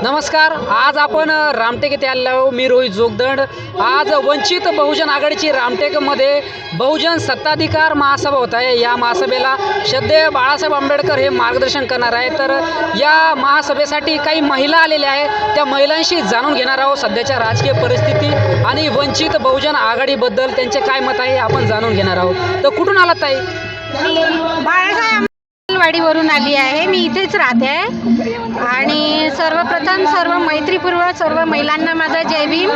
नमस्कार आज आपण रामटेक येथे आलेलो आहोत. मी रोहित जोगदंड. आज वंचित बहुजन आघाडीची रामटेकमध्ये बहुजन सत्ताधिकार महासभा होत आहे. या महासभेला श्रद्धेय बाळासाहेब आंबेडकर हे मार्गदर्शन करणार आहे तर या महासभेसाठी काही महिला आलेल्या आहेत. त्या महिलांशी जाणून घेणार आहोत सध्याच्या राजकीय परिस्थिती आणि वंचित बहुजन आघाडीबद्दल त्यांचे काय मत आहे आपण जाणून घेणार आहोत. तर कुठून आलात ताई? बाळासाहेब वाडीवरून आली आहे. मी इथेच राहते. आहे आणि सर्वप्रथम सर्व मैत्रीपूर्वक सर्व महिलांना माझा जय भीम.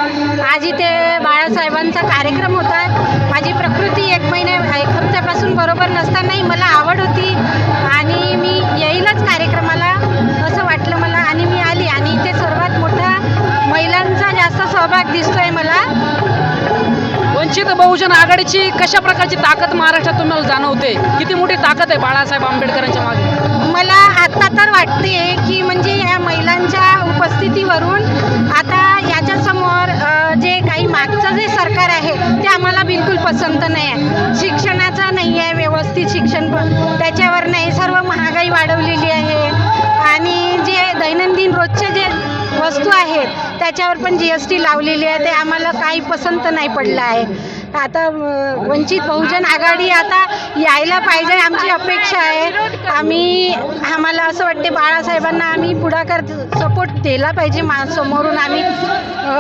आज इथे बाळासाहेबांचा कार्यक्रम होता माझी प्रकृती एक महिन्या एक हप्त्यापासून बरोबर नसतानाही मला आवड होती. आणि मी येईलच कार्यक्रमाला असं वाटलं मला. आणि मी आली आणि इथे सर्वात मोठा महिलांचा जास्त सहभाग दिसतोय. वंचित बहुजन आघाडीची कशा प्रकारची ताकद महाराष्ट्रात तुम्हाला जाणवते? किती मोठी ताकद आहे बाळासाहेब आंबेडकरांच्या मागे? मला आत्ता तर वाटते की म्हणजे या महिलांच्या उपस्थितीवरून आता याच्यासमोर जे काही मागचं जे सरकार आहे ते आम्हाला बिलकुल पसंत नाही आहे. शिक्षणाचं नाही आहे व्यवस्थित शिक्षण पण त्याच्यावर नाही. सर्व महागाई वाढवलेली आहे. आणि जे दैनंदिन रोजचे जे वस्तू आहेत त्याच्यावर पण जी एस टी लावलेली आहे ते आम्हाला काही पसंत नाही पडलं आहे. आता वंचित बहुजन आघाडी आता यायला पाहिजे आमची अपेक्षा आहे. आम्ही आम्हाला असं वाटते बाळासाहेबांना आम्ही पुढाकार सपोर्ट दिला पाहिजे मा समोरून आम्ही अ,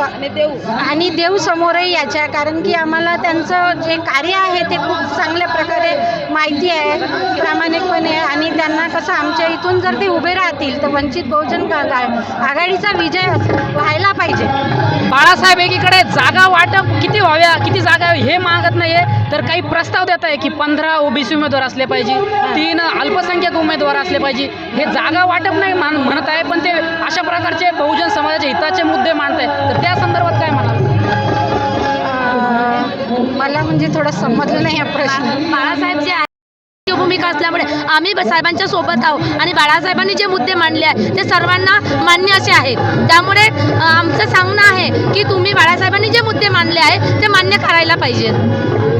आणि देऊ समोरही याच्या. कारण की आम्हाला त्यांचं जे कार्य आहे ते खूप चांगल्या माहिती आहे प्रामाणिकपणे. आहे आणि त्यांना कसं आमच्या इथून जर ते उभे राहतील तर वंचित बहुजन आघाडीचा विजय व्हायला पाहिजे. बाळासाहेब एकीकडे जागा वाटप किती व्हाव्या किती जागा हे मागत नाहीये तर काही प्रस्ताव देत आहे की पंधरा ओबीसी उमेदवार असले पाहिजे तीन अल्पसंख्याक उमेदवार असले पाहिजे. हे जागा वाटप नाही मान- म्हणत आहे पण ते अशा प्रकारचे बहुजन समाजाच्या हिताचे मुद्दे मांडत आहे तर त्या संदर्भात काय म्हणाल? मला म्हणजे थोडं समजलं नाही हा प्रश्न. बाळासाहेब जे भूमिका असल्यामुळे आम्ही साहेबांच्या सोबत आहोत. आणि बाळासाहेबांनी जे मुद्दे मांडले आहेत ते सर्वांना मान्य असे आहेत. त्यामुळे आमचं सांगणं आहे की तुम्ही बाळासाहेबांनी जे मुद्दे मांडले आहेत ते मान्य करायला पाहिजेत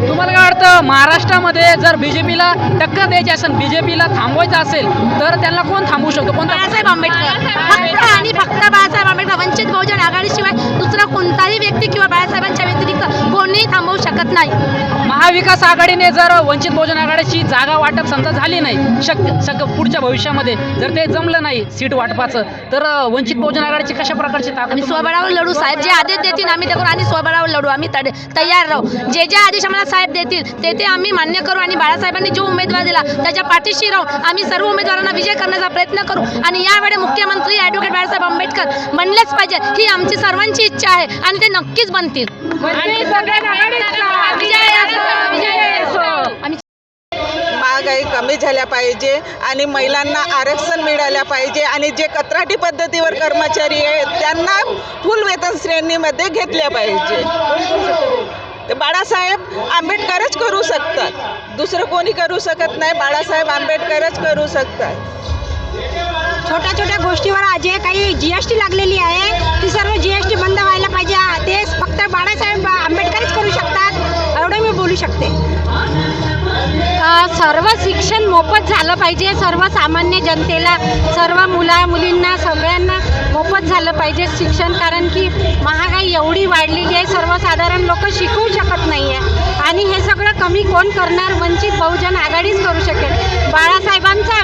तुम्हाला काय वाटतं महाराष्ट्रामध्ये जर बीजेपीला टक्कर द्यायची असेल बीजेपीला थांबवायचं असेल तर त्यांना कोण थांबवू शकतो? कोणता बाळासाहेब आंबेडकर. फक्त आणि फक्त बाळासाहेब आंबेडकर वंचित बहुजन आघाडीशिवाय दुसरा कोणताही व्यक्ती किंवा बाळासाहेबांच्या कोणीही थांबवू शकत नाही. महाविकास आघाडीने जर वंचित बहुजन आघाडीची जागा वाटप समजा झाली नाही शक्य शक्य पुढच्या भविष्यामध्ये जर ते जमलं नाही सीट वाटपाचं तर वंचित बहुजन आघाडीची कशा प्रकारची ताकद आम्ही स्वबळावर लढू साहेब जे आदेश देतील आम्ही ते करू आणि स्वबळावर लढू आम्ही तड- तयार राहू. जे जे आदेश आम्हाला साहेब देतील ते ते आम्ही मान्य करू आणि बाळासाहेबांनी जो उमेदवार दिला त्याच्या पाठीशी राहून आम्ही सर्व उमेदवारांना विजय करण्याचा प्रयत्न करू आणि यावेळी मुख्यमंत्री ॲडव्होकेट बाळासाहेब आंबेडकर बनलेच पाहिजे ही आमची सर्वांची इच्छा आहे आणि ते नक्कीच बनतील. महागाई कमी झाल्या पाहिजे आणि महिलांना आरक्षण मिळाल्या पाहिजे आणि जे कत्राटी पद्धतीवर कर्मचारी आहेत त्यांना फुल वेतन श्रेणीमध्ये घेतल्या पाहिजे. बाळासाहेब आंबेडकरच करू शकतात. दुसरं कोणी करू शकत नाही बाळासाहेब आंबेडकरच करू शकतात. छोट्या छोट्या गोष्टीवर जे काही जी एस टी लागलेली आहे ती सर्व जी एस टी बंद व्हायला सर्व शिक्षण मोफत झालं पाहिजे. सर्वसामान्य जनतेला सर्व मुला मुलींना सगळ्यांना मोफत झालं पाहिजे शिक्षण. कारण की महागाई एवढी वाढलेली आहे सर्वसाधारण लोक शिकवू शकत नाही आहे आणि हे सगळं कमी कोण करणार? वंचित बहुजन आघाडीच करू शकेल. बाळासाहेबांचा